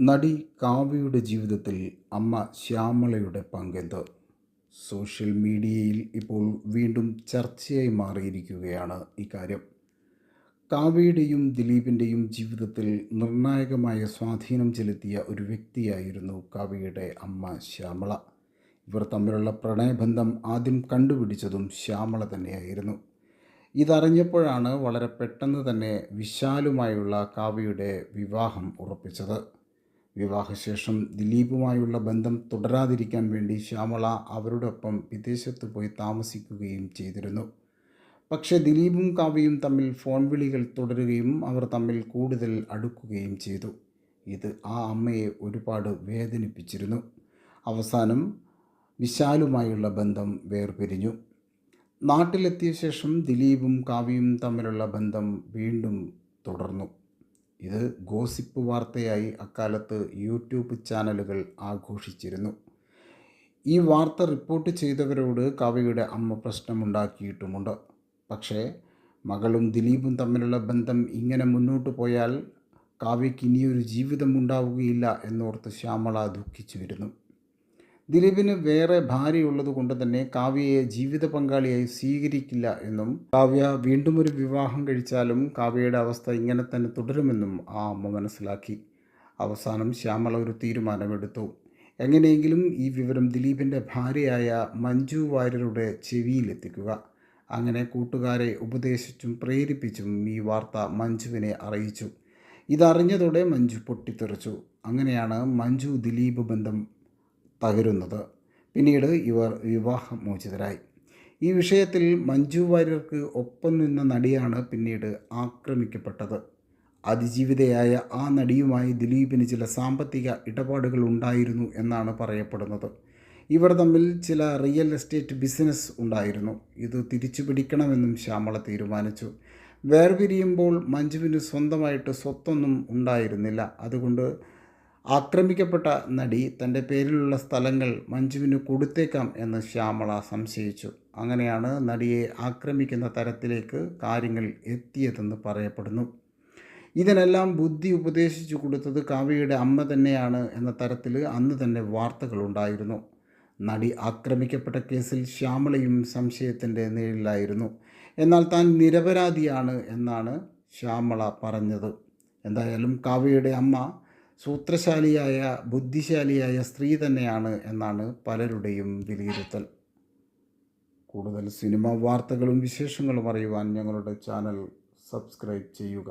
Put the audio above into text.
നടി കാവ്യയുടെ ജീവിതത്തിൽ അമ്മ ശ്യാമളയുടെ പങ്കെന്ത്? സോഷ്യൽ മീഡിയയിൽ ഇപ്പോൾ വീണ്ടും ചർച്ചയായി മാറിയിരിക്കുകയാണ് ഇക്കാര്യം. കാവ്യയുടെയും ദിലീപിന്റെയും ജീവിതത്തിൽ നിർണായകമായ സ്വാധീനം ചെലുത്തിയ ഒരു വ്യക്തിയായിരുന്നു കാവ്യയുടെ അമ്മ ശ്യാമള. ഇവർ തമ്മിലുള്ള പ്രണയബന്ധം ആദ്യം കണ്ടുപിടിച്ചതും ശ്യാമള തന്നെയായിരുന്നു. ഇതറിഞ്ഞപ്പോഴാണ് വളരെ പെട്ടെന്ന് തന്നെ വിശാലുമായുള്ള കാവ്യയുടെ വിവാഹം ഉറപ്പിച്ചത്. വിവാഹശേഷം ദിലീപുമായുള്ള ബന്ധം തുടരാതിരിക്കാൻ വേണ്ടി ശ്യാമള അവരോടൊപ്പം വിദേശത്ത് പോയി താമസിക്കുകയും ചെയ്തിരുന്നു. പക്ഷേ ദിലീപും കാവ്യയും തമ്മിൽ ഫോൺ വിളികൾ തുടരുകയും അവർ തമ്മിൽ കൂടുതൽ അടുക്കുകയും ചെയ്തു. ഇത് ആ അമ്മയെ ഒരുപാട് വേദനിപ്പിച്ചിരുന്നു. അവസാനം വിശാലുമായുള്ള ബന്ധം വേർപിരിഞ്ഞു. നാട്ടിലെത്തിയ ശേഷം ദിലീപും കാവ്യയും തമ്മിലുള്ള ബന്ധം വീണ്ടും തുടർന്നു. ഇത് ഗോസിപ്പ് വാർത്തയായി അക്കാലത്ത് യൂട്യൂബ് ചാനലുകൾ ആഘോഷിച്ചിരുന്നു. ഈ വാർത്ത റിപ്പോർട്ട് ചെയ്തവരോട് കാവ്യയുടെ അമ്മ പ്രശ്നമുണ്ടാക്കിയിട്ടുമുണ്ട്. പക്ഷേ മകളും ദിലീപും തമ്മിലുള്ള ബന്ധം ഇങ്ങനെ മുന്നോട്ട് പോയാൽ കാവ്യയ്ക്ക് ഇനിയൊരു ജീവിതം ഉണ്ടാവുകയില്ല എന്നോർത്ത് ശ്യാമള ദുഃഖിച്ചു വരുന്നു. ദിലീപിന് വേറെ ഭാര്യയുള്ളത് കൊണ്ട് തന്നെ കാവ്യയെ ജീവിത പങ്കാളിയായി സ്വീകരിക്കില്ല എന്നും കാവ്യ വീണ്ടും ഒരു വിവാഹം കഴിച്ചാലും കാവ്യയുടെ അവസ്ഥ ഇങ്ങനെ തന്നെ തുടരുമെന്നും ആ അമ്മ മനസ്സിലാക്കി. അവസാനം ശ്യാമള ഒരു തീരുമാനമെടുത്തു. എങ്ങനെയെങ്കിലും ഈ വിവരം ദിലീപിന്റെ ഭാര്യയായ മഞ്ജു വാര്യരുടെ ചെവിയിലെത്തിക്കുക. അങ്ങനെ കൂട്ടുകാരെ ഉപദേശിച്ചും പ്രേരിപ്പിച്ചും ഈ വാർത്ത മഞ്ജുവിനെ അറിയിച്ചു. ഇതറിഞ്ഞതോടെ മഞ്ജു പൊട്ടിത്തെറിച്ചു. അങ്ങനെയാണ് മഞ്ജു ദിലീപ് ബന്ധം തകരുന്നത് പിന്നീട് ഇവർ വിവാഹമോചിതരായി. ഈ വിഷയത്തിൽ മഞ്ജു വാര്യർക്ക് ഒപ്പം നിന്ന നടിയാണ് പിന്നീട് ആക്രമിക്കപ്പെട്ടത്. അതിജീവിതയായ ആ നടിയുമായി ദിലീപിന് ചില സാമ്പത്തിക ഇടപാടുകൾ ഉണ്ടായിരുന്നു എന്നാണ് പറയപ്പെടുന്നത്. ഇവർ തമ്മിൽ ചില റിയൽ എസ്റ്റേറ്റ് ബിസിനസ് ഉണ്ടായിരുന്നു. ഇത് തിരിച്ചു പിടിക്കണമെന്നും ശ്യാമള തീരുമാനിച്ചു. വേർപിരിയുമ്പോൾ മഞ്ജുവിന് സ്വന്തമായിട്ട് സ്വത്തൊന്നും ഉണ്ടായിരുന്നില്ല. അതുകൊണ്ട് ആക്രമിക്കപ്പെട്ട നടി തന്റെ പേരിലുള്ള സ്ഥലങ്ങൾ മഞ്ജുവിന് കൊടുത്തേക്കാം എന്ന് ശ്യാമള സംശയിച്ചു. അങ്ങനെയാണ് നടിയെ ആക്രമിക്കുന്ന തരത്തിലേക്ക് കാര്യങ്ങൾ എത്തിയതെന്ന് പറയപ്പെടുന്നു. ഇതിനെല്ലാം ബുദ്ധി ഉപദേശിച്ചു കൊടുത്തത് കാവ്യയുടെ അമ്മ തന്നെയാണ് എന്ന തരത്തിൽ അന്ന് തന്നെ വാർത്തകളുണ്ടായിരുന്നു നടി ആക്രമിക്കപ്പെട്ട കേസിൽ ശ്യാമളയും സംശയത്തിന്റെ നിഴലിലായിരുന്നു. എന്നാൽ താൻ നിരപരാധിയാണ് എന്നാണ് ശ്യാമള പറഞ്ഞത്. എന്തായാലും കാവ്യയുടെ അമ്മ സൂത്രശാലിയായ ബുദ്ധിശാലിയായ സ്ത്രീ തന്നെയാണ് എന്നാണ് പലരുടെയും വിലയിരുത്തൽ. കൂടുതൽ സിനിമ വാർത്തകളും വിശേഷങ്ങളും അറിയുവാൻ ഞങ്ങളുടെ ചാനൽ സബ്സ്ക്രൈബ് ചെയ്യുക.